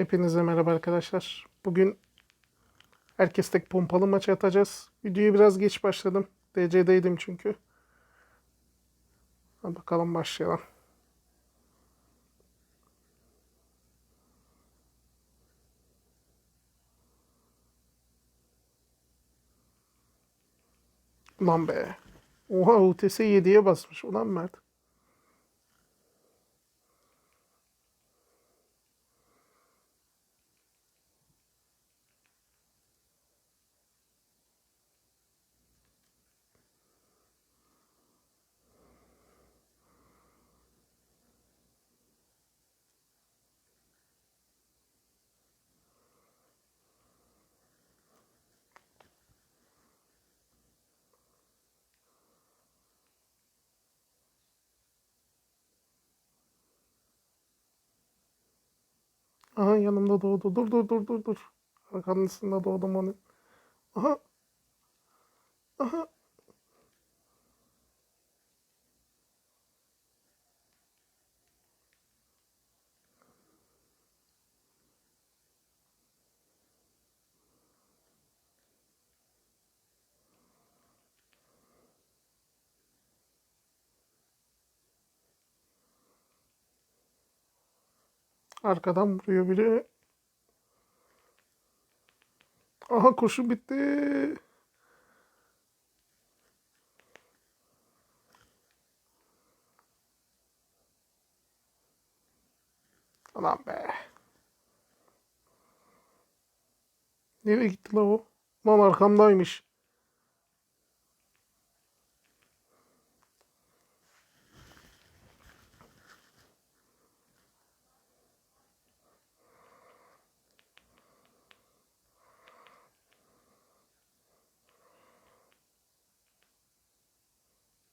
Hepinize merhaba arkadaşlar. Bugün herkes tek pompalı maçı atacağız. Videoyu biraz geç başladım. DC'deydim çünkü. Ha, bakalım başlayalım. Ulan be. Oha UTS 7'ye basmış. Ulan Mert. Aha yanımda doğdu. Dur dur dur dur dur. Arkasında doğdum onun. Aha. Aha. Arkadan vuruyor biri. Aha koşu bitti. Aman be. Nereye gitti la o? Lan arkamdaymış.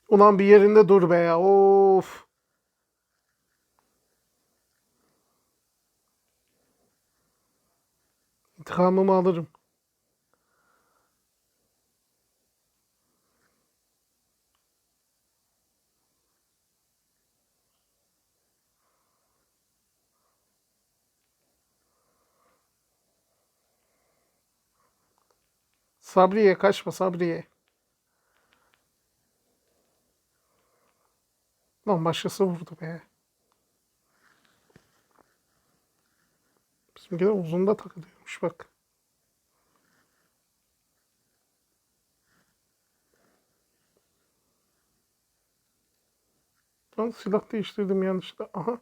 Ulan bir yerinde dur be ya. Of. İntikamımı alırım. Sabriye kaçma Sabriye. Lan başkası vurdu be. Bizimkiler uzun da takılıyormuş bak. Lan silah değiştirdim yanlışlıkla. Aha.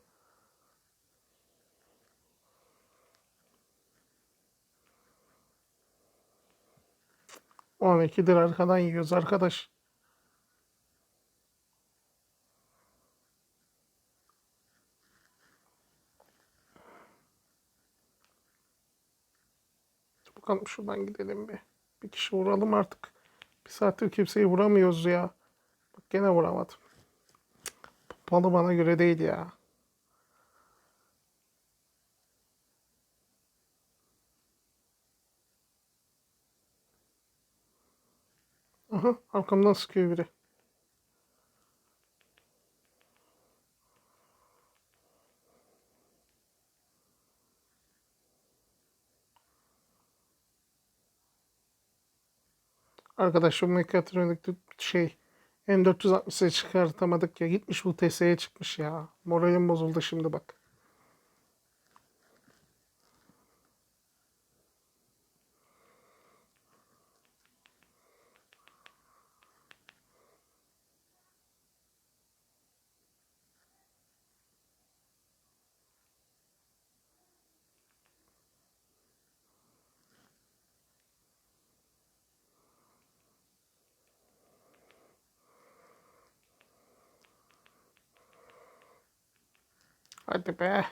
On ikidir arkadan yiyoruz arkadaş. Bakalım şuradan gidelim bir. Bir kişi vuralım artık. Bir saattir kimseyi vuramıyoruz ya. Bak gene vuramadım. Palı bana göre değil ya. Aha arkamdan sıkıyor biri. Arkadaş şu mekatronik şey M460'e çıkartamadık ya. Gitmiş bu TS'ye çıkmış ya. Moralim bozuldu şimdi bak. Hadi be.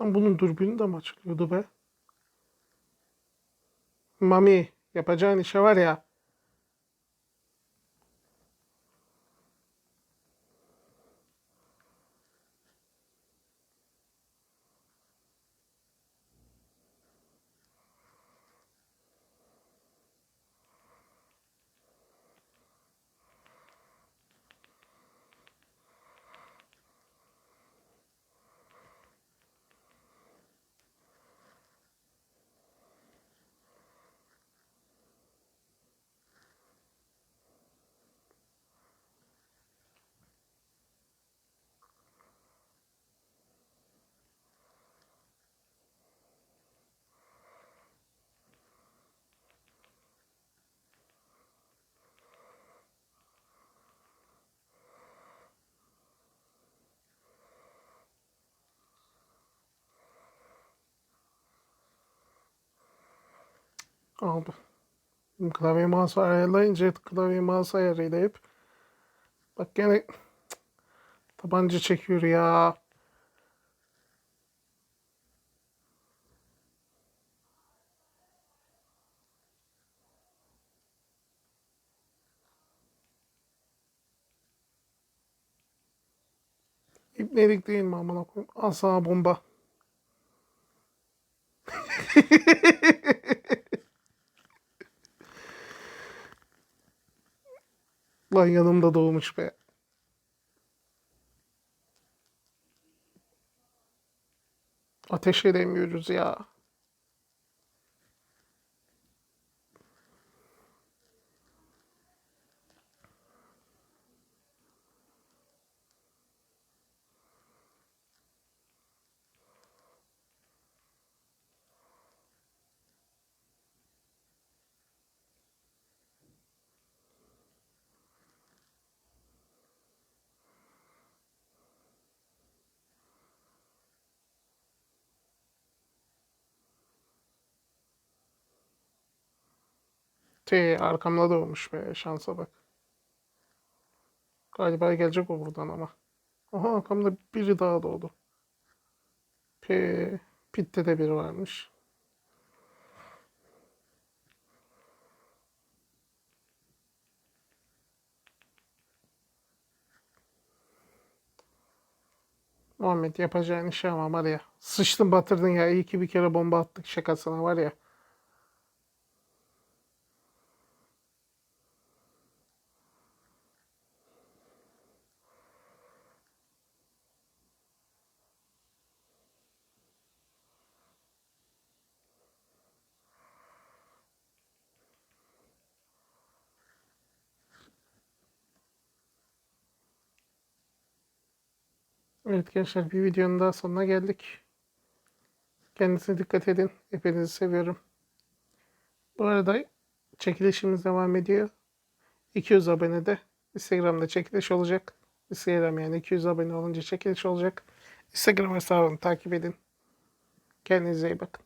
Lan bunun dürbünü de mi açılıyordu be? Mami yapacağın işe var ya. Abi. Klavye mouse ayarlayınca klavye mouse ayarıyla hep. Bak gene tabanca çekiyor ya. İbnelik değil mi amına koyayım? Al sana bomba. Lan yanımda doğmuş be. Ateş edemiyoruz ya. T arkamda doğmuş be şansa bak. Galiba gelecek o buradan ama. Aha arkamda biri daha doğdu. P Pitte de biri varmış. Muhammed yapacağın işe ama var ya. Sıçtın batırdın ya. İyi ki bir kere bomba attık şakasına var ya. Evet gençler bir videonun daha sonuna geldik. Kendinize dikkat edin. Hepinizi seviyorum. Bu arada çekilişimiz devam ediyor. 200 abonede Instagram'da çekiliş olacak. Instagram yani 200 abone olunca çekiliş olacak. Instagram hesabını takip edin. Kendinize iyi bakın.